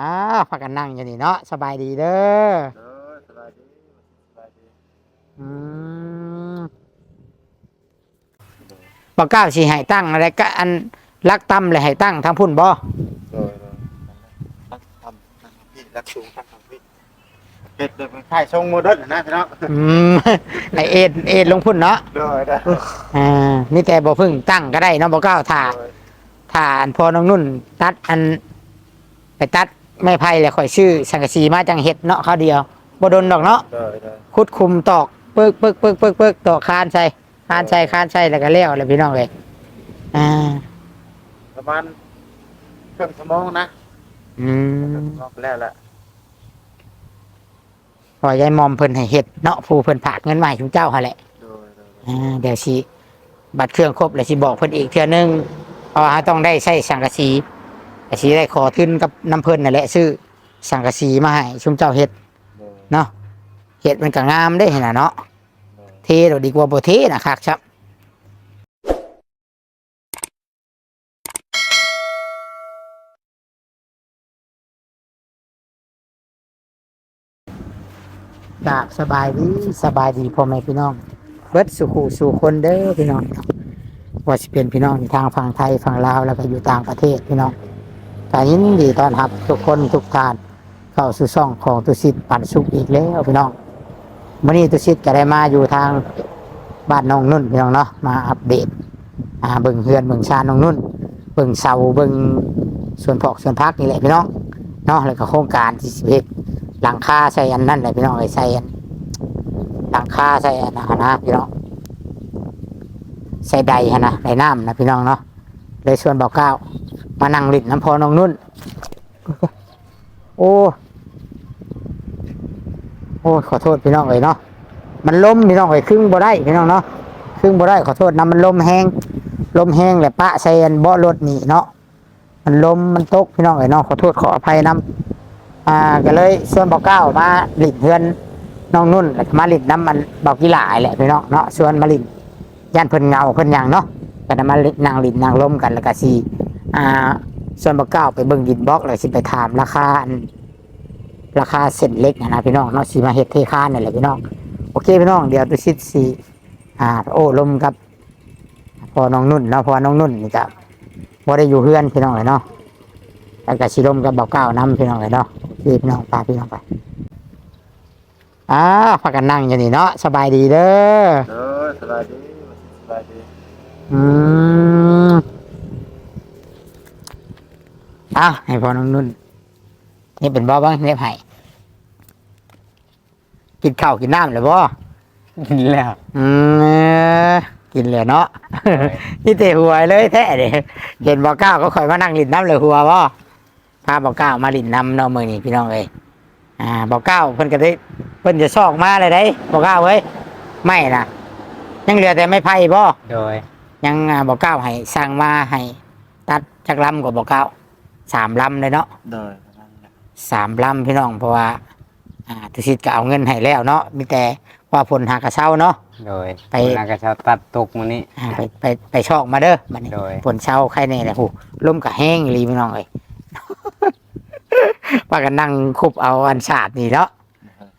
อ้าพักกันนั่งอยู่นี่เนาะสบายดีเด้อเออสบายดีสบายดีอืมบ่กล้าสิให้ตั้งอะไรก็อันลักตั้มเลยให้ตั้งทางพุ่นบ่โดยโดยรักทำรักพี่รักสูงรักทำพี่เก็ดเดินไข่ทรงโมเดิร์นนะพี่น้องอืมไอเอ็ดเอ็ดลงพุ่นเนาะโดยโดยอ่านี่แต่บ่พึ่งตั้งก็ได้เนาะบ่กล้าถ่าโดยถ่าอันพอน้องนุ่น ตัดอัน ไปตัด ไม้ไผ่แล้วค่อยชื่อสังกะสีมาจังเฮ็ดเนาะเขาวเดียวบ่โดนดอกเนาะโดยโดยคุดคุมตอกปึกปึกปึกปึกปึกตอกคานใส่คานใส่คานใส่แล้วก็แล้วเลยพี่น้องเลยอ่าประมาณครึ่งชั่วโมงนะอืครึ่งมชั่วโมงแล้วแหละพอยายมอมเพิ่นให้เฮ็ดเนาะผู้เพิ่นฝากเงินมาให้ชุมเจ้าหั่นแหละโดยโดยอ่าเดี๋ยวสิบัตรเครื่องครบแล้วสิบอกเพิ่นอีกเทื่อนึงเพราะว่าเราต้องได้ใช้สังกะสี กะสีได้ขอทุนกับน้ำเพิ่นนั่นแหละซื้อสังกะสีมาให้ชุมเจ้าเฮ็ดโดยเนาะเฮ็ดมันก็งามได้เห็นน่ะเนาะโดยเทเราดีกว่าบ่เทนะครับครับกราบสบายดีสบายดีพ่อแม่พี่น้องเบิดสุขูสู่คนเด้อพี่น้องว่าสิเป็นพี่น้องที่ทางฝั่งไทยฝั่งลาวแล้วก็อยู่ต่างประเทศพี่น้อง การยินดีต้อนรับทุกคนทุกท่านเข้าสู่ช่องของตุสิทธิ์ปันสุขอีกแล้วพี่น้องวันนี้ตุสิทธิ์ก็ได้มาอยู่ทางบ้านน้องนุ่นพี่น้องเนาะมาอัปเดตอ่าเบิ่งเฮือนเบิ่งชานน้องนุ่นเบิ่งเสาเบิ่งส่วนพอกส่วนพักนี่แหละพี่น้องเนาะแล้วก็โครงการที่สิบเอ็ดหลังคาใส่อันนั่นแหละพี่น้องไอ้ใส่อันหลังคาใส่อันนะนะพี่น้องใส่ใดฮะนะใดน้ำนะพี่น้องเนาะเลยชวนบอกเก้า มานั่งลิ้นน้ำพอน้องนุ่น โอ้ โอ้ขอโทษพี่น้องเลยเนาะ มันล้มพี่น้องไอ้ยครึ่งบ่ได้พี่น้องเนาะครึ่งบ่ได้ขอโทษนะมันลมแห้งลมแห้งแหละปะใส่อันเบาะรถนี่เนาะ มันลมมันตกพี่น้องไอ้ยเนาะขอโทษขออภัยนํอ่าก็เลยชวนบอกเก้ามาหลินเฮือนน้องนุ่นมาหลินน้ำมันบอกกีฬาแหละพี่น้องเนาะชวนมาหลินย่านเพิ่นเงาเพิ่นหยังเนาะก็นมานั่งหลินนั่งลมกันแล้วก็สิ อ่าชวนบอกเก้าวไปเบิ่งดินบล็อกแล้วสิไปถามราคาอันราคาเส้นเล็กนะนะพี่น้องเนาะสิมาเฮ็ดเทคานนี่แหละพี่น้องโอเคพี่น้องเดี๋ยวตุชิดสีอ่าโอ้ลมกับ พอน้องนุ่นเนาะเพอน้องนุ่นนี่จะบ่ได้อยู่เพื่อนพี่น้องเลยเนาะแล้วก็ชิลมกับเบาเก้าน้ำพี่น้องเลยเนาะโอเคพี่น้องไปพี่น้องไปอ่าพักกันนั่งอยู่นี่เนาะสบายดีเด้อเออสบายดีสบายดีอืม อะให้พอน้องนุ่น นี่เป็นบ่บ้างเนียบให้กินข้าวกินน้ำเลยบ่กินแล้วอืมกินเลยเนาะ นี่เตะหัวเลยแท้เด้เห็นบอกก้าวก็คอยมานั่งลินน้ำเลยหัวบ่พาบอกก้าวมาลินน้ำเนาะมือนี่พี่น้องเอ้ยอ่าบอกก้าวเพิ่นก็ได้เพิ่นจะซอกมาเลยได้บอกก้าวเว้ยไม่นะยังเหลือแต่ไม่ไผ่บ่โดย ยังอ่าบอกก้าวให้สั่งมาให้ ตัดจักลำกับบอกก้าว สามลำเลยเนาะโดยประมาณนั้นสามลำพี่น้องเพราะว่า อ่าทุกสิทธิ์ก็เอาเงินให้แล้วเนาะมีแต่ว่าผลหากระเช้าเนาะ โดยไป นากระเช้าตัดตกมันนี้ อ่าไปไปไปชอกมาเด้อบัดนี้โดยฝนเช้าใครเนี่ยแหละหูลมกับแห้งอีหลีพี่น้องเอ้ยปากันนั่งคุบเอาอันศาสตร์นี่เนาะ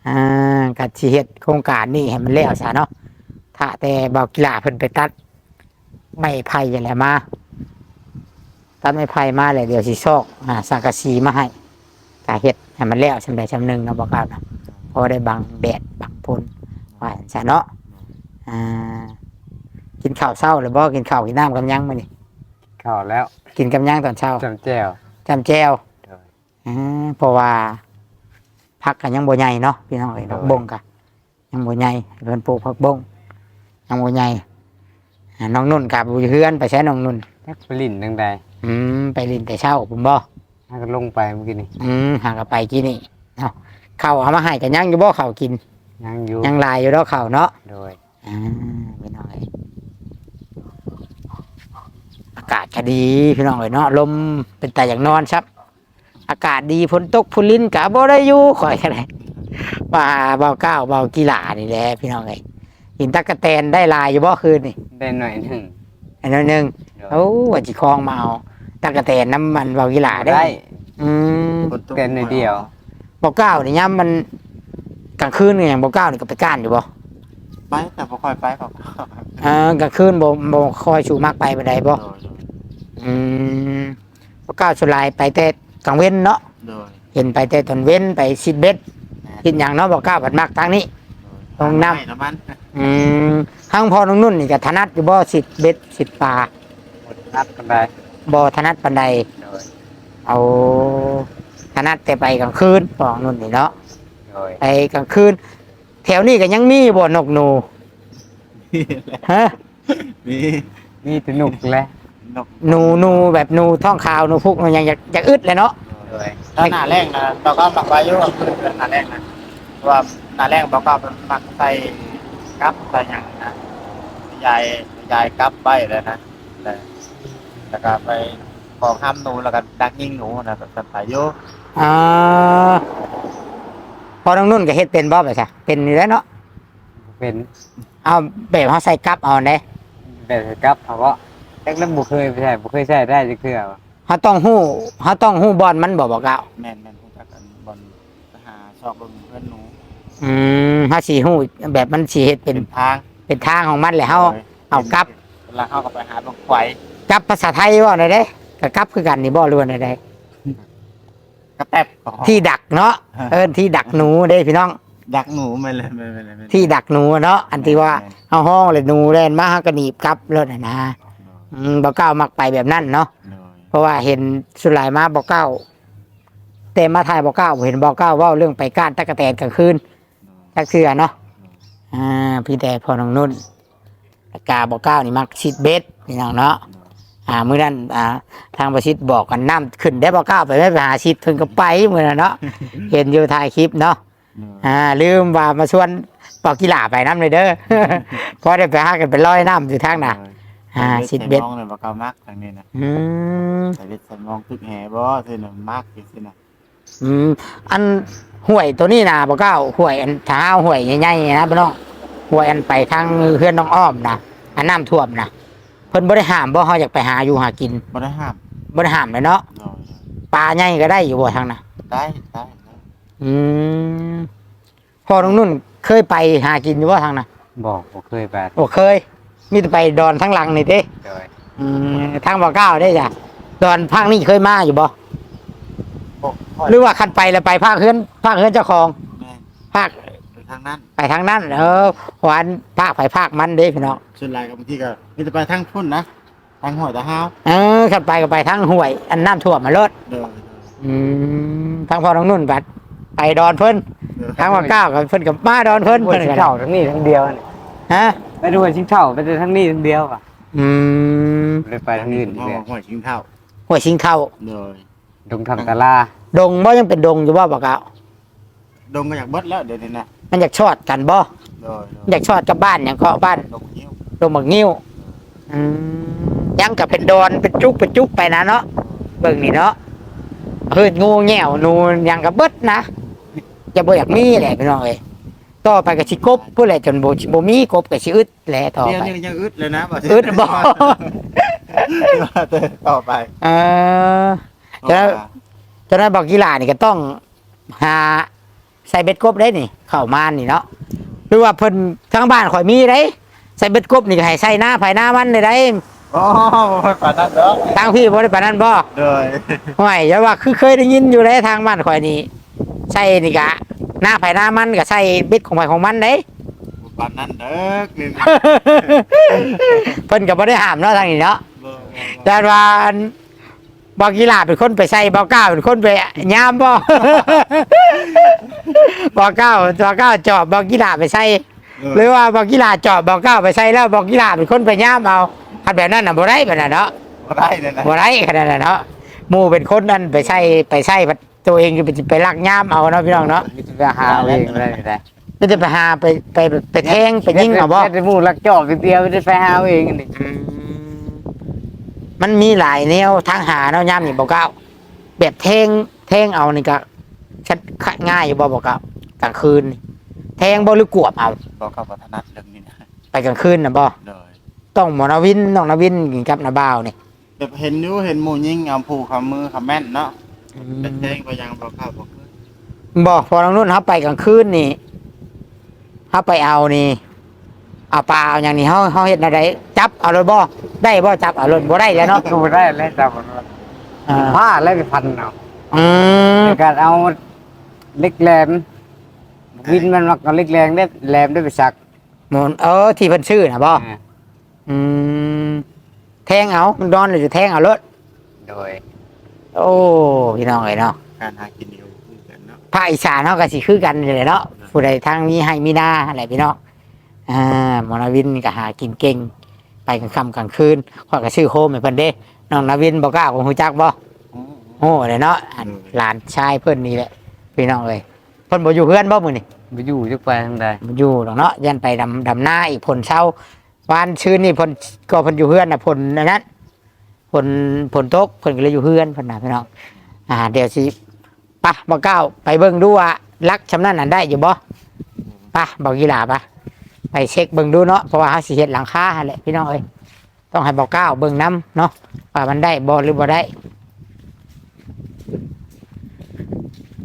อ่ากัดชีเฮ็ดโครงการนี่ให้มันแล้วซะเนาะถ้าแต่บอกกีฬาเพิ่นไปตัด ไม้ไผ่อะไรมา ตัดไม้ไผ่มาเลยเดี๋ยวสิซอกอ่าสังกะสีมาให้กาเฮ็ดให้มันแล้วชำใดชำหนึ่งเนาะบอกกล่าวนะเพอได้บังแดดบังฝนว่าซะเนาะอ่ากินข้าวเช้าหรือบ่กินข้าวกินน้ำกับหยังมื้อนี่เข้าแล้วกินกับหยังตอนเช้าจำแจ้วจำแจ้วโดยอ่าเพราะว่าผักกันยังบ่ใหญ่เนาะพี่น้องเอ้ยครับผักบงกะยังบ่ใหญ่เพิ่นปลูกผักบงยังบ่ใหญ่อ่าน้องนุ่นกับอยู่เฮือนไปใช้น้องนุ่นจักไปลิ่นดังใด อืมไปลินแต่เช้าผมบ่ถ้าก็ลงไปเมื่อกี้นี่อืมหากนไปกินนี่เนาะข้าวเอามาให้กันยังอยู่บ่ข้าวกิน ยังอยู่ยังหลายอยู่ดอกข้าวเนาะโดยอ่าพี่น้องเอ้ยอากาศก็ดีพี่น้องเอ้ยเนาะลมเป็นแต่อย่างนอนครับ อากาศดีฝนตกพุลินกะบ่ได้อยู่ข่อยกันเลยว่าเบาเก้าวเบากีฬานี่แหละพี่น้องเอ้ยหินตะกะแตนได้ลายอยู่บ่คืนนี่ได้หน่อยหนึ่งอันนั้นหนึง โดยโอ้ว่าจิคลองมาเอาตะกะแตนน้ำมันเบากีฬาได้ ได้อืมคนตุ้เต้นในเดียวบ่เก้านี่ยามมันกลางคืนนี่หยังบ่เก้านี่ก็ไปก้านอยู่บ่ไปแต่บ่ค่อยไปเปล่าเอ่ากลางคืนบ่บ่คอยชูมักไปบันไดบ่โดยอืมบ่เก้าสุดลายไปแต่กลางเว้นเนาะโดยเห็นไปแต่ตอนเว้นไปสิเบ็ดกินหยังเนาะบ่เก้าผัดมักทางนี้ลงน้ำให้น้ำมันอืมข้างพอน้องนุ่นนี่ก็ถนัดอยู่บ่สิเบ็ดสิปลา นัดกันได้บ่ถนัดปานใดโดยเอาถนัดแต่ไปกลางคืนพอน้องนุ่นนี่เนาะโดยไปกลางคืน แถวนี้ก็ยังมีบ่นกหนูฮะมีนี่สนุกแล้วนกหนูหนูแบบหนูท้องขาวหนูพุกหนูหยังอยากอยากอึดเลยเนาะโดยถ้าหน้าแรกนะเราก็หมักไว้อยู่ว่าคือเป็นหน้าแรกนะเพราะว่าหน้าแรกเราก็หมักใส่กับใส่หยังนะยายยายกับใบเลยนะแต่ แล้วก็ไปของห้ามหนูแล้วก็ดักยิงหนูนะแบบไปอยู่อ่าพอน้องนุ่นก็เฮ็ดเป็นบ่ไปซะเป็นนี่แหล้วเนาะเป็นเอาแบบเฮาใส่กับเอาเด้แบบกับเพราะว่าแรกแล้วบุเคยไปใช่บุเคยใช้ได้จะเคือวะเฮาต้องฮู้เฮาต้องฮู้บอลมันบ่บอกเอาแม่นแม่นพูดกันบอลไปหาชอบเบิ่งเพื่อนหนูอืมเฮาสิฮู้แบบมันสิเฮ็ดเป็นเป็นทาง เป็นทางของมันแหละเฮาเอากับเวลาเข้าก็ไปหาลงไฟ กับภาษาไทยบ่ได้เด้ก็กับคือกันนี่บ่รู้ว่าได้กระแตบของที่ดักเนาะเอิ้นที่ดักหนูเด้พี่น้อง ดักหนูไม่เลยไม่ไม่เลยไม่เลยที่ดักหนูเนาะอันที่ว่าเฮาห้องเลยหนูแล่นมาเฮาก็หนีบกลับรถน่ะนะอืมบ่กล้ามักไปแบบนั้นเนาะโดยเพราะว่าเห็นสุดหลายมาบ่กล้าแต่มาถ่ายบ่กล้าเห็นบ่กล้าเว้าเรื่องไปก้านตะกะแตนกลางคืนจักเทื่อเนาะอ่าพี่แต่พอน้องนุ่นแล้วกาบ่กล้านี่มักชิดเบ็ดพี่น้องเนาะ อ่ามื้อนั้นอ่าทางประชิดบอกกันน้ำขึ้นได้บ่กล้าไปไม่ไปหาชิดเพิ่นก็ไปมื้อนั้นเนาะ เห็นอยู่ถ่ายคลิปเนาะโดยอ่าลืมว่ามาชวนปอกกีฬาไปน้ำเลยเด้อ พอได้ไปหากันไปลอยน้ำอยู่ทางน่ะ อ่าชิดเบ็ดใส่มองเลยว่าเขามักทางนี้นะอืมใส่เบ็ดใส่มองตึกแห่บ่เท่านั้นมักอยู่สินะอืมอันห่วยตัวนี้นะบ่กล้าห่วยอันเท้าห่วยใหญ่ๆนะพี่น้องห่วยอันไปทางเพื่อนน้องอ้อมนะอันน้ำท่วมนะเพิ่นบ่ได้ห้ามบ่เฮาอยากไปหาอยู่หากินบ่ได้ห้ามบ่ได้ห้ามเลยเนาะโดยปลาใหญ่ก็ได้อยู่บ่ทางน่ะได้ได้ได้อืมพ่อน้องนุ่นเคยไปหากินอยู่ว่าทางน่ะบอกบุเคยไปโอ้เคย มีแต่ไปดอนทั้งหลังนี่เด้โดยอืมทางบ่อเก้าได้จ้ะดอนภาคนี้เคยมาอยู่บ่โอ้ค่อยหรือว่าคันไปแล้วไปภาคเฮือนภาคเฮือนเจ้าของแม่ภาคไป ทางนั้นไปทางนั้นเออหวานภาคไปภาคมันเด้พี่น้องส่วนหลายกับบางทีก็มีแต่ไปทางพุ่นนะทางหอยตะห้าวเออคันไปก็ไปทางห้วย อันน้ำท่วมมาลดโดยอืมทางพ่อน้องนุ่นบัดไปดอนเพิ่นโดยทางบ่อเก้ากับเพิ่นกับมาดอนเพิ่นไปเพิ่นชิ้ก็นเท่าทั้งนี้ทั้งเดียวนี่ฮะไปดูชิ้นเท่าไปแต่ทั้งนี้ทั้งเดียวอะอืมเลยไปทั้งอื่นห้เลยหอยชิงเท่าห้วยชิงเท่าโดยดงทำตะลาดงบ่ยังเป็นดงอยู่บ่บ่อเก้าดงก็อยากเบิดแล้วเดี๋ยวนี้นะ มันอยากชอดกันบ่โดยโดอยากชอดกับบ้านอย่างก็บ้านดงนิ้วดงบักงิ้วอืมยังกับเป็นดอนเป็นจุกเป็นจุกไปนะเนาะเบิ่งนี่เนาะเฮ้ยงูแง่วนูยังกับเบิดนะจะบ่อยากมีแหละพี่น้องเอ้ยต่อไปก็สิกบผู้แหละจนบ่บ่มีกบก็สิอึดแหละต่อเดี๋ยวไป นี้ยังอึดเลยนะว่าอึดบ่ว่าแต่ต่อไปเออ แล้วฉะนั้นบอกกีฬานี่ก็ต้องหา ใส่เบ็ดกบได้นี่เข้ามานี่เนาะหรือว่าเพิ่นทั้งบ้านข่อยมีได้ใส่เบ็ดกบนี่ก็ให้ใส่หน้าภายหน้ามันได้ได้โอ้บ่ปานนั้นเด้อทางพี่บ่ได้ปานนั้นบ่โดยห่วยอย่าว่าคือเคยได้ยินอยู่ได้ทางบ้านข่อยนี่ใส่นี่กะหน้าภายหน้ามันก็ใส่เบ็ดของไผของมันเด้บ่ปานนั้นเด้อนี่เพิ่นก็บ่ได้ห้ามเนาะทางนี้เนาะบ่บ่แต่ว่าอัน บอกกีฬาเป็นคนไปใส่บอกก้าวเป็นคนไปยามบ่บอกก้าวบอกก้าวจอบบอกกีฬาไปใส่บ่หรือว่าบอกกีฬาจอบบอกก้าวไปใส่แล้วบอกกีฬาเป็นคนไปย่ามเอาคันแบบนั้นน่ะบ่ได้แบบนั้นเนาะบ่ได้เลยนะบ่ได้ขนาดนั้นเนาะหมู่เป็นคนนั้นไปใส่ไปใส่ตัวเองก็ไปไปลักย่ามเอาเนาะพี่น้องเนาะมิจะไปหาเอาเองไม่ได้ไม่ได้ก็จะไปหาไปไปไปแทงไปยิงเอาบ่แค่จะมูลักจอกเดียวไม่ได้ไปหาเอาเองนี่อื มมันมีหลายแนวทางหาเนาะย่ามนี่บอกก้าวแบบแทงแทงเอานี่ก็ชัดง่ายอยู่บ่บอกก้าวกลางคืนนี่แทงบ่หรือกวบเอาบ่เข้าบ่ถนัดเรื่องนี้นะไปกลางคืนน่ะบ่โดยต้องหมอนาวินน้องนาวินกินกับนาบ่าวนี่แบบเห็นอยู่เห็นหมู่ยิงเอาผูกคำมือคำแม่นเนาะอเป็นแจ้งไปยังบอกข้าวบอกคือบอกพอน้องนุ่นเขาไปกลางคืนนี่เขาไปเอานี่ เอาปลาเอาอย่างนี้เขาเขาเห็นอะไรจับเอารถบ่ได้บ่จับเอารถบ่ได้แล้วเนาะก็บ่ได้แล้วจับมันว่าอ่าผ้าแล้วไปพันเอาอืมในการเอาเล็กแหลมวินมันมักเอาเล็กแรงได้แหลมได้ไปสักหมุนเออที่เพิ่นชื่อนะบ่อ่าอืมแทงเอามันนอนเลยจะแทงเอารถโดยโอ้พี่น้องเอ้ยเนาะ การหากินอยู่คือกันเนาะภาคอีสานเนาะก็สิคือกันนี่แหละเนาะผู้ใดทางมีให้มีหน้าอะไรพี่น้อง อ่าหมอนาวินก็หากินเก่ง ไปกลางค่ำกลางคืนข้อยก็ชื่อโฮมให้เพิ่นเด้น้องนาวินบ่กล้าคงฮู้จักบ่โอ้เลยเนาะอันหลานชายเพิ่นนี่แหละพี่น้องเอ้ยเพิ่นบ่อยู่เพื่อนบ่มื้อนี้ไปอยู่จักไปทางใดบ่อยู่ดอกเนาะยันไปดำดำหน้าอีกผลเช้าวานชื่นนี่ผลก็เพิ่นอยู่เพื่อนน่ะผลอันนั้นผลผลตกเพิ่นก็เลยอยู่เพื่อนเพิ่นน่ะพี่น้องอ่าเดี๋ยวสิปะบ่ก้าวไปเบิ่งดูว่ารักชำนาญนั้นได้อยู่บ่ปะบอกกีฬาปะ ไปเช็คเบิ่งดูเนาะเพราะว่าเฮาสิเฮ็ดหลังคาหั่นแหละพี่น้องเอ้ยต้องให้บอกก้าวเบิ่งนํเนาะว่ามันได้บ่หรือบ่ได้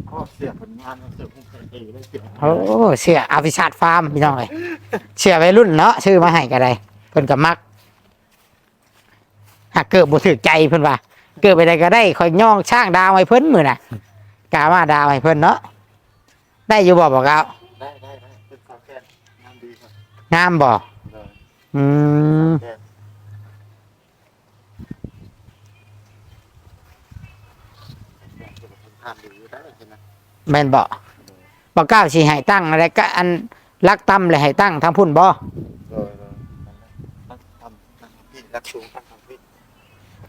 ข้อเสียผลงานเสียผลงานเองได้เสียโอ้เสื้ออภิชาติฟาร์มพี่น้องเอ้ยเสื้อวัยรุ่นเนาะชื่อมาให้ก็ได้เพิ่นก็มักหากเกิดบ่ถูกใจเพิ่นว่า เกิดไปได้ก็ได้คอยย่องช่างดาวให้เพิ่นมื้อน่ะกาว่าดาวให้เพิ่นเนาะได้อยู่บ่บอกเอาไงามบ่อืมแกงแกงเมแม่นบ่บ่ก้าวสิให้ตั้งอะไรก็อันลักตํเลยให้ตั้งทางพุ่นบ่เลยเลยนั่นทำนั่นพี่รักสูงทำพี่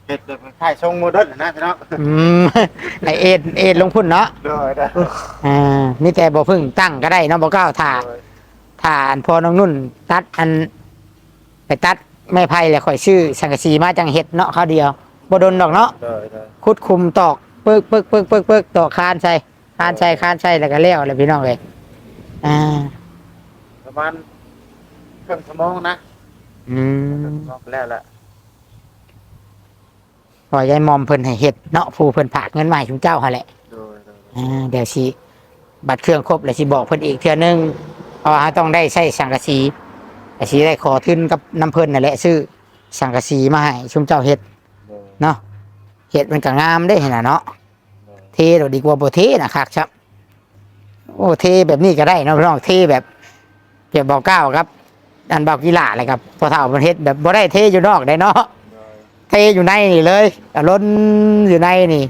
เห็ดแบบค่ทรงโมเดิร์นนะพี่น้องอืมไอเอ็ดเอ็ดลงพุ่นเนาะเลยได้อ่านี่แต่บ่พึ่งตั้งก็ได้เนาะบ่ก้าวถ้า ถ้าอันพอน้องนุ่น ตัดอัน ไปตัดไม้ไผ่แล้วข่อยชื่อสังกะสีมาจังเห็ดเนาะเขาวเดียวบ่ดนดอกเนาะเลยเลยคุดคุมตอกปึกปึกปึกปึกปึกตอกคานใส่คานใส่คานใส่แล้วก็แล้วเลยพี่น้องเลยอ่า ประมาณครึ่งชั่วโมงนะอืครึ่งมชั่วโมงแล้วแหละพอยายมอมเพิ่นให้เห็ดเนาะผู้เพิ่นฝากเงินมาให้ชุมเจ้าหั่นแหละเลยเลยอ่าเดี๋ยวสิบัตรเครื่องครบแล้วสิบอกเพิ่นอีกเทื่อนึง เพราะว่าต้องได้ใช้สังกะสีแต่สิได้ขอทุนกับน้ำเพิ่นนั่นแหละซื้อสังกะสีมาให้ชุมเจ้าเฮ็ดเลยเนาะเห็ดมันก็งามได้เห็นน่ะเนาะเลยเทเราดีกว่าโบเทนะครับครับโอ้เทแบบนี้ก็ได้เนาะพี่น้องเทแบบเปียบบอกเก้าครับอันบอกกีฬาอะไรครับพอเท่าประเทศแบบบ่ได้เทอยู่นอกได้เนาะเลยเทอยู่ในนี่เลยแต่ล้นอยู่ในนี่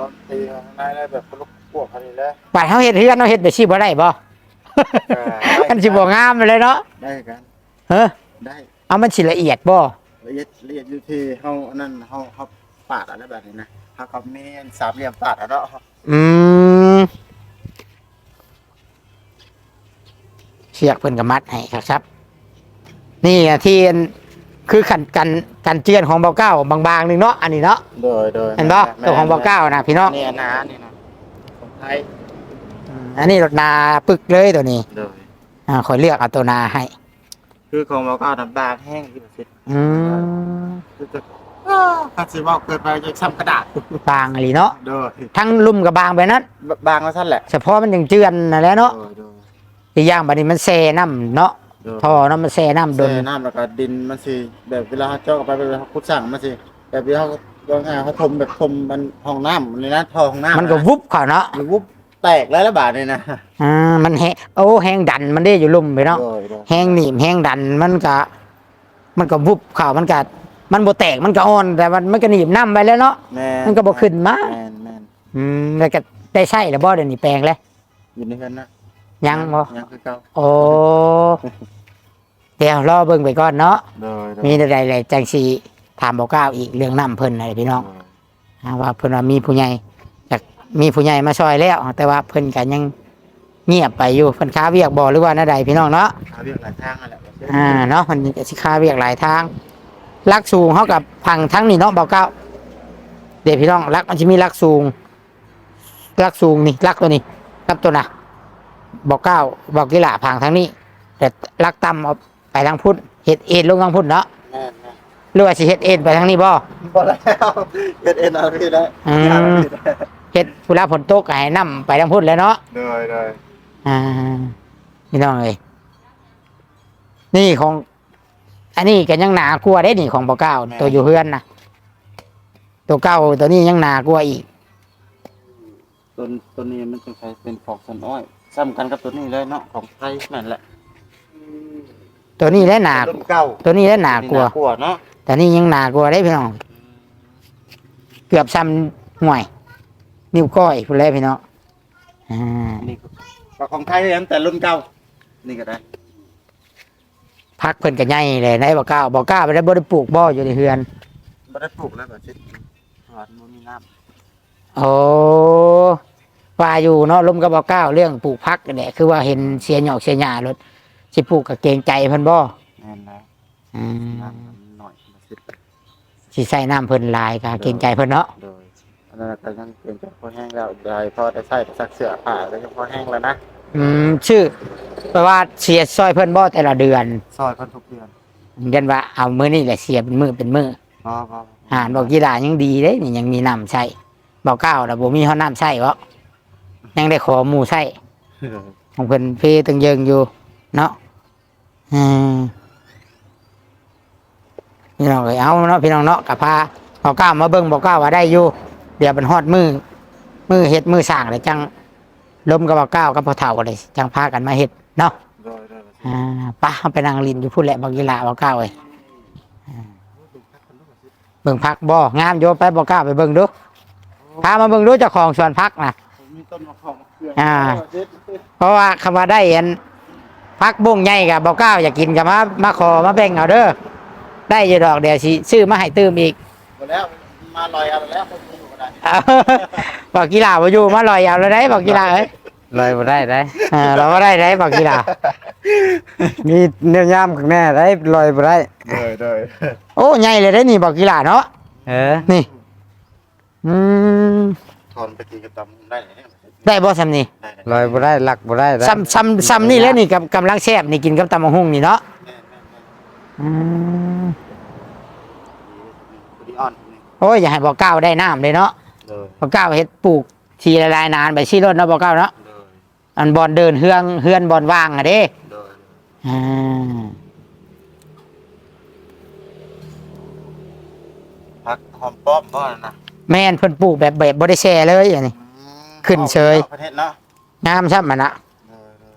รถตีข้างในเลยแบบลูกพวกเขานี่เลยบาดเฮาเฮ็ดเฮือนเนาะเฮ็ดแบบชีบ่ได้บ่ กันสิบ่งามเลยเนาะได้กันเฮ้อได้เอามันสิละเอียดบ่ละเอียดละเอียดอยู่ที่เฮาอันนั้นเฮาเฮาปาดอะไรแบบนี้นะเฮากับมีอันสามเหลี่ยมปาดอะเนาะอืมเชือกเพิ่นก็มัดให้ครับครับ นี่อะที่อันคือขันกันกันเจือนของเบาเก้าบางๆหนึงเนาะอันนี้เนาะโดยโดยเห็นบ่ตัวของเบาเก้านะพี่น้องนี่นะนี่นะคนไทย อันนี้รถนาปึกเลยตัวนี้โดย อ่าคอยเลือกเอาตัวนาให้ คือของเราก็น้ำบางแห้งที่สุดอืมคือจะคัดสิว่าเกิดไปจะซ้ำกระดาษบางอะไรเนาะโดยทั้งลุ่มกับบางไปนั้นบางแล้วสั้นแหละเฉพาะมันยังเจือนนั่นแหละเนาะโดยโดยอีกอย่างบัดนี้มันแซ่น้ำเนาะโดยท่อน้ำมันแซ่น้ำโดโดนนน้ำแล้วก็ดินมันสิแบบเวลาเขาเจาะเข้าไปเวลาเขาขุดสั่งมันสิแบบเวลาเขาว่าไงเขาถมแบบถมมันห้องน้ำเลยนะท่อห้องน้ำมันก็วุบเขาเนาะ มันวุบ แตกแล้วละบาทเลยนะอ่ามันแฮโอ้แห้งดันมันได้อยู่ลุ่มไปเนาะโดยโดยแห้งหนีบแห้งดันมันก็ มันก็วุบเขามันก็มันบ่แตกมันก็อ่อนแต่มันมันก็หนีบน้ำไปแล้วเนาะ แม่มันก็บ่ขึ้นมา แม่นแม่นอืมแล้วก็ได้ใช่แล้วบ่เดี๋ยวนี้แปลงแล้วอยู่ในกันนะยังบ่ยังคือเก่าโอ้เดี๋ยวรอเบิ่งไปก่อนเนาะ โดยโดยมีอะไรอะไรจังสีถามบอกก้าวอีกเรื่องน้ำเพิ่นอะไรพี่น้องอ่าว่าเพิ่นว่ามีผู้ใหญ่อยาก มีผู้ใหญ่มาช่วยแล้ว แต่ว่าเพิ่นก็ยังเงียบไปอยู่เพิ่นค้าเวียกบ่หรือว่าหน้าใดพี่น้องเนาะหาเรื่องหลายทางนั่นแหละอ่าเนาะมันก็สิค้าเวียกหลายทางลักสูงเฮากับพังทั้งนี้เนาะบอกก้าวเดี๋ยวพี่น้องลักมันจะมีลักสูงลักสูงนี่ลักตัวนี้กับตัวน่ะบอกก้าวบอกกีฬาพังทั้งนี้ แต่ลักต่ำเอาไปทางพุทธเฮ็ดเอ็นลงทางพุทธเนาะแม่นแม่นหรือว่าสิเฮ็ดเอ็นไปทางนี้บ่พอแล้วเฮ็ดเอ็นเอาพี่แล้วอืมอย่าเอาพี่แล้ว เฮ็ดเวลาฝนตกก็ให้นํไปทางพุ่นแหล้วเนาะเลยเลยอ่าพี่น้องเอ้ยนี่ของ อันนี้ก็ยังหนากลัวได้นี่ของเบาเก้าตัวอยู่เฮือนนะตัวเก้าตัวนี้ยังหนากลัวอีกตัวตัวนี้มันจะใช้เป็นของสันอ้อยซ้ำกันกับตัวนี้เลยเนาะของไทยนั่นแหละตัวนี้แหละหนารุ่นเก่าตัวนี้แหละหนากลัว กลัวเนาะแต่นี่ยังหนากลัวได้พี่น้อง เกือบซ้ำห่วย นิ้วก้อยพูดแล้วพี่น้องอ่านี่ก็ของไทยเองแต่รุ่นเก่านี่ก็ได้พักเพิ่นกันใหญ่เลยในบ่อเก้าบ่อเก้าไปได้บ่ได้ปลูกบ่ออยู่ในเฮือนไม่ได้ปลูกแล้วแบบชิดหวานมันมีน้โอ้ว่าอยู่เนาะลมกับบ่อเก้าเรื่องปลูกพักนี่นแหละคือว่าเห็นเสียหยอกเสียหญ้ารถสิปลูกกับเกรงใจเพิ่นบ่ำแน่นแล้วอืมน้ำมันหน่อยมาชิดสิใส่น้ำเพิ่นหลายก็เกรงใจเพิ่นเนาะโดย อันนั้นก็ยังเป็นเจ้าพอแห้งแล้วได้พอได้ใส่ซักเสื้อผ้าก็ยังพอแห้งแล้วนะอืมชื่อแปลว่าเสียซอยเพิ่นบ่แต่ละเดือนซอยคนทุกเดือนยันว่าเอามื้อนี้แหละเสียเป็นมื้อเป็นมื้อพอพออาหารบอกกีฬายังดีเด้นี่ยังมีน้ำใช้บอกเก้าแล้วบ่มีเฮาน้ำใช้บ่ยังได้ขอหมู่ใช้ของเพิ่นเพตึงเยิงอยู่ เนาะอืมพี่น้องเอ้ยเอาเนาะพี่น้องเนาะกับพาบอกเก้ามาเบิ่งบอกเก้าว่าได้อยู่เดี๋ยวมันฮอดมือมือเฮ็ดมือสร้างเลยจังลมกับบอกเก้ากับพ่อเฒ่าเลยจังพากันมาเฮ็ดเนาะโดยโดยอ่าไป้าไปนั่งลินอยู่พูดแหละบอกกีฬาบอกเก้าเอ้ยอ่าเบิ่งพักบ่งามโยไปบอกเก้าไปเบิ่งดูพามาเบิ่งดูเจ้าของสวนพักนะมีต้นมะพร้าวมะเขืออ่า เพราะว่าคำว่าได้เห็นพักบุ้งใหญ่กับบอกเก้าอยากกินกับมามาขอมาแบ่งเอาเด้อได้อยี่ดอกเดี๋ยวสิซื้อมาให้ตื้มอีกหมดแล้วมาลอยเอาแล้วคนอยู่ก็ได้ เอาบอกกีฬาบ่อยู่มาลอยเอาเลยได้บอกกีฬาเอ้ยเลยบ่ได้ได้อ่าเราก็ได้ได้บอกกีฬามีแนวย่ามข้างแน่ได้ลอยบ่ได้ โดยโดยโอ้ใหญ่เลยได้นี่บอกกีฬาเนาะเออ นี่ อืมถอนไปกินกับตำได้เนี่ยได้บ่ซ้ำนี่ได้ได้ลอยบ่ได้หลักบ่ได้ได้ซ้ำซ้ำซ้ำนี่แหล้วนี่กับกำลังแซ่บนี่กินกับตำมะฮุ่งนี่เนาะแม่แม่แม่อืมดีอ่อนนี่ โอ้ยอย่าให้บอกเก้าได้น้ำเลยเนาะโดยบอกเก้าเฮ็ดปลูกทีละลายนานไปชี้รถเนาะบอกเก้าเนาะโดยอันบอลเดินเฮืองเฮือนบอลว่างอะเด้โดยอ่าพักหอมป้อมบ่นะแม่นเพิ่นปลูกแบบแบบบ่ได้แช่เลยอันนี้ขึ้นเชยประเทศเนาะงามซ้ำมันนะโดยโดย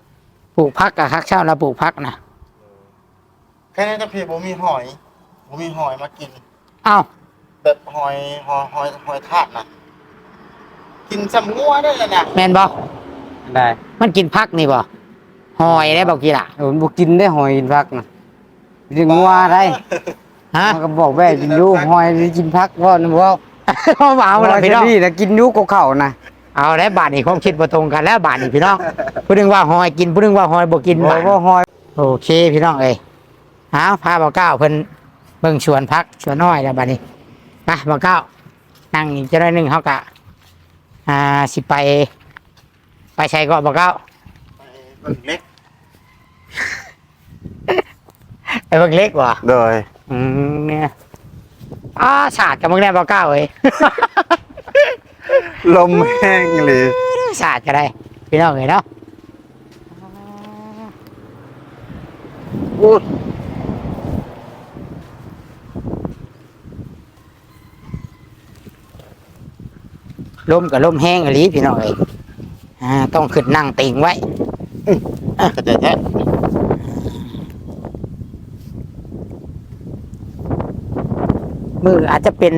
ปลูกพักกับคักเช่าแล้วปลูกพักนะแค่นี้จะเพียบ่มีหอยบ่มีหอยมากิน เอ้า แบบหอยหอยหอยหอยทากนะกินสำงัวได้เลยนะแม่นบ่ได้มันกินพักนี่บ่หอยได้บอกกี่ล่ะโอ้บ่กินได้หอยกินผักนะสิงัวได้ฮะมันก็บอกแม่กินอยู่หอยสิกินผักบ่นำบ่เอามาเอาละพี่น้องนี่นะกินอยู่กับข้าวนะเอาแล้วบาทนี่ความคิดบ่ตรงกันแล้วบาทนี่พี่น้องผู้หนึงว่าหอยกินผู้หนึงว่าหอยบ่กินบ่บาทบ่หอยโอเคพี่น้องเอ้ยหาพาบ่าวเก้าเพิ่นเบิ่งสวนพักสวนน้อยแล้วบัดนี้ ไปบ่าวเก้านั่งอีกจะได้หนึงเฮากะอ่าสิไป ไปใช้ก็บ่าวเก้าเบิ่งเล็กไปเบิ่งเล็กว่ะโดยอืมเนี่ยอ้าสาดกับมึงแน่บ่าวเก้าเอ้ย ลมแห้งเลยสาดก็ได้ พี่น้องเอ้ยเนาะอู้ ลมกับลมแห้งอีหลีพี่น้องเอ้ยอ่าต้องขึ้นนั่งติงไว้กระเด็ดแท้มืออาจจะเป็น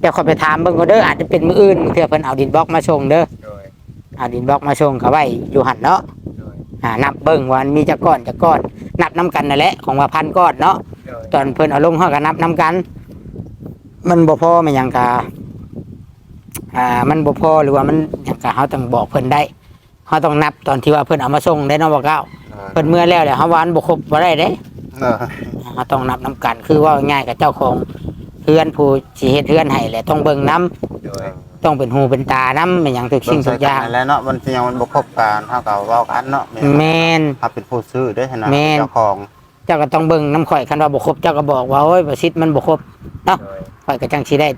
เดี๋ยวขอยไปถามเบิ่งก็เด้ออาจจะเป็นมืออื่นเพื่อเพิ่นเอาดินบล็อกมาส่งเด้อโดยเอาดินบล็อกมาส่งเขาไว้อยู่หันเนาะโดยอ่านับเบิ่งว่ามีจักก้อนจักก้อน นับน้กันนั่นแหละของว่าพันก้อนเนาะโดยตอนเพิ่นเอาลงเฮาก็นับน้กัน มันบ่พอแม่นหยังกะ อ่ามันบ่พอหรือว่ามันหยังกะเฮาต้องบอกเพิ่นได้เฮาต้องนับตอนที่ว่าเพิ่นเอามาส่งได้เนาะบ่เก้าเพิ่นเมื่อแล้วแหละเฮาว่ามันบ่ครบบ่ได้เด้เออเราต้องนับน้ำกันคือว่าง่ายกับเจ้าของเพื่อนผู้สิเฮ็ดเพื่อนให้แหละต้องเบิ่งน้โดยำต้องเป็นหูเป็นตาน้ำเป็นอย่างทุกสิ่งทุกอย่าง แล้วเนาะมันยังมันบ่ครบการเท่ากับเว้ากันเนาะแมนถ้าเป็นผู้ซื้อได้ขนาดแม่น เจ้าของ เจ้าก็ต้องเบิ่งน้ำข่อยคันว่าบ่ครบเจ้าก็บอกว่าโอ้ยประสิทธิ์มันบ่ครบโดยข่อยก็จังสิได้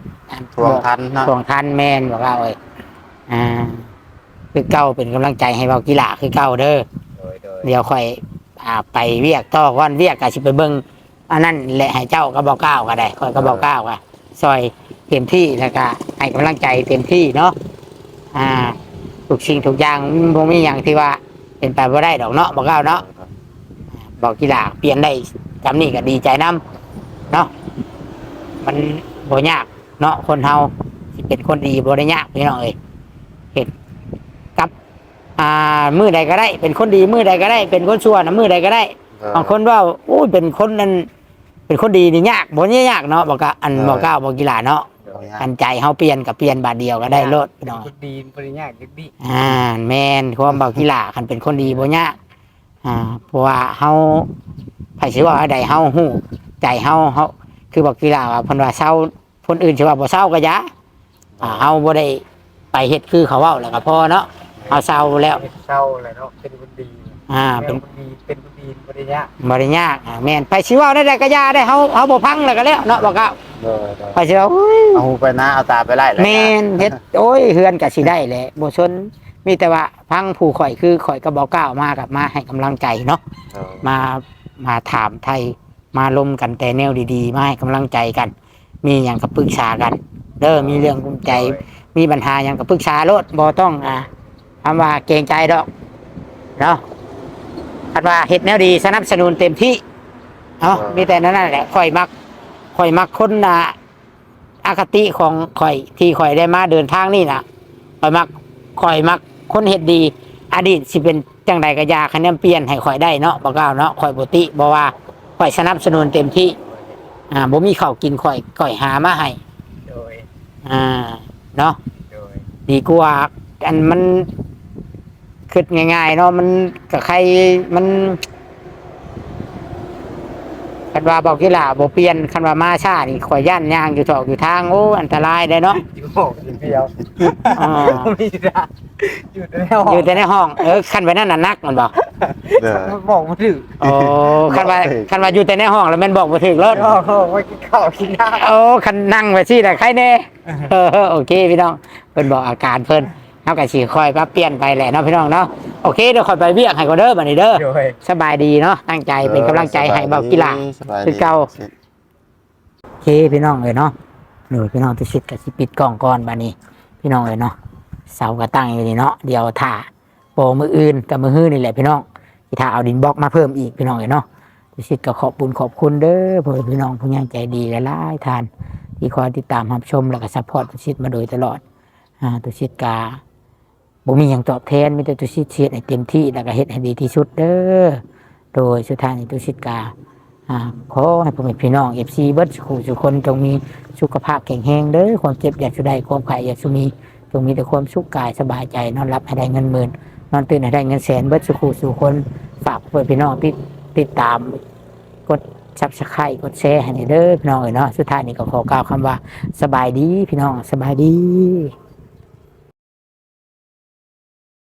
ทวงทันเนาะ ทวงทันแม่นบอกว่าเอ้ยอ่า คือเก่าเป็นกำลังใจให้เบากีฬาคือเก่าเด้อ โดยโดยเดี๋ยวค่อยอ่าไปเวียกต่อก่อนเวียกก็สิไปเบิ่งอันนั้นแหละให้เจ้าก็บอกก้าวก็ได้ค่อยก็บอกก้าวก็ซอยเต็มที่แล้วก็ให้กำลังใจเต็มที่เนาะอ่าทุกสิ่งทุกอย่างบ่มีอย่างที่ว่าเป็นไปบ่ได้ดอกเนาะบอกก้าวเนาะ บอกกีฬาเปลี่ยนได้จำนี่ก็ดีใจนํเนาะมันบ่ยากเนาะคนเฮาสิเป็นคนดีบ่ได้ยากพี่น้องเอ้ยเฮ็ดกับ อ่ามือใดก็ได้ เป็นคนดีมือใดก็ได้ เป็นคนชั่วนะมือใดก็ได้บางคนว่าโอ้ยเป็นคนนั้นเป็นคนดีนี่ยากบ่ยากเนาะบอกกะอันบอกก้าวบอกกีฬาเนาะโดยอันใจเฮาเปลี่ยนกับเปลี่ยนบาทเดียวก็ได้โลดพี่น้องคนดีบริญญาดีดีอ่าแมนความบอกกีฬาคันเป็นคนดีบ่ยาก อ่าเพราะว่าเฮาไผสิว่าอะไรเฮาฮู้ใจเฮาเฮาคือบอกกีฬาว่าเพิ่นว่าเศร้าคนอื่นสิว่าบ่เศร้าก็อยาอ่าเฮาบ่ได้ไปเฮ็ดคือเขาเว้าแล้วก็พอเนาะเฮาเศร้าแล้วเศร้าเลยเนาะเป็นคนดีอ่าเป็เป็นนคนดีเป็นคนดีบริญญาบริยากอะแม่นไปชิเว่าได้แต่ก็ยาได้เฮาเฮาบ่พังแล้วก็แล้วเนาะบอกเอาโดยโดยไปชิเว่าอุ้ย เอาหูไปหน้าเอาตาไปไล่เลยแม่นเฮ็ดโอ้ยเฮือนก็สิได้แหละบ่ชน มีแต่ว่าพังผู้ข่อยคือข่อยก็บ่กล้าวมากับมาให้กำลังใจเนาะมามาถามไทยมาลมกันแต่แนวดีๆ มาให้กำลังใจกัน มีหยังก็ปรึกษากันเด้อมีเรื่องกุมใจ มีปัญหาหยังก็ปรึกษาโลดบ่ต้องอ่าคำว่าเกรงใจดอกเนาะคันว่าเฮ็ดแนวดีสนับสนุนเต็มที่เนาะมีแต่นั้นแหละข่อยมักข่อยมักคนน่ะอคติของข่อยที่ข่อยได้มาเดินทางนี่น่ะข่อยมักข่อยมัก คนเฮ็ดดี อดีตสิเป็นจังใดก็อยาคะแนนเปลี่ยนให้ข่อยได้เนาะบ่กล่าวเนาะข่อยบ่ติบ่ว่าข่อยสนับสนุนเต็มที่ อ่าบ่มีข้าวกินข่อยข่อยหามาให้โดยอ่าเนาะโดยดีกว่าอันมันคิดง่ายๆเนาะมันกับใครมัน คันว่าบอกกีฬาบ่เปลี่ยนคันว่ามาชานี่ข่อยย่านย่างอยู่ถอกอยู่ทางโอ้อันตรายได้เนาะอยู่ห้องอยู่เดียวอ่ามีนะอยู่ในห้องอยู่แต่ในห้องเออคันไว้นั่นน่ะนักมันบอกเด้อบอกมาถึงโอ้คันว่าคันว่าอยู่แต่ในห้องแล้วแมันบอกบ่ถึกรถห้องห้องไว้กินข้าวกินน้โอ้คันนั่งไปสิแต่ใครแน่เออโอเคพี่น้องเพิ่นบอกอาการเพิ่น เฮาก็สิค่อยปรับเปลี่ยนไปแหละเนาะพี่น้องเนาะโอเคเดี๋ยวค่อยไปเวียกให้ก็เด้อบัดนี้เด้อำโดย สบายดีเนาะตั้งใจเป็นกำลังใจให้เบากีฬา สบยดีคือเก่า โอเคพี่น้องเอ้ยเนาะหนูพี่น้องตุชิดกับสิปิดกล่องก่อนบัดนี้ พี่น้องเอ้ยเนาะเสาก็ตั้งอยู่นี่เนาะเดี๋ยวถ่าโปรมืออื่นกับมือฮื้อนี่แหละพี่น้องที่ถ่าเอาดินบล็อกมาเพิ่มอีกพี่น้องเอ้ยเนาะตุชิดก็ขอบคุญขอบคุณเด้อเพื่อพี่น้องผู้ยังใจดีและหลายๆทาน ที่คอยติดตามรับชมแล้วก็ซัพพอร์ตตุชิดมาโดยตลอดอ่าตุชิดกา บ่มีหยังตอบแทนมีแต่ตุชิดเชียดให้เต็มที่แล้วก็เฮ็ดให้ดีที่สุดเด้อโดยสุดท้ายนี้ตุชิดกาอ่าขอให้พ่อแม่พี่น้องเอฟซีเบิร์ดขู่ทุกคนจงมีสุขภาพแข็งแรงเด้อความเจ็บอยากจะได้ความไข่อยากจะมีจงมีแต่ความสุขกายสบายใจนอนรับให้ได้เงินหมื่นนอนตื่นให้ได้เงินแสนเบิร์ดสุขสู่คนฝากเพื่อนพี่น้องติดติดตามกดซับสไครต์กดแชร์ให้หน่อยเด้อพี่น้องเอ๋ยเนาะสุดท้ายนี้ก็ขอกล่าวคำว่าสบายดีพี่น้องสบายดี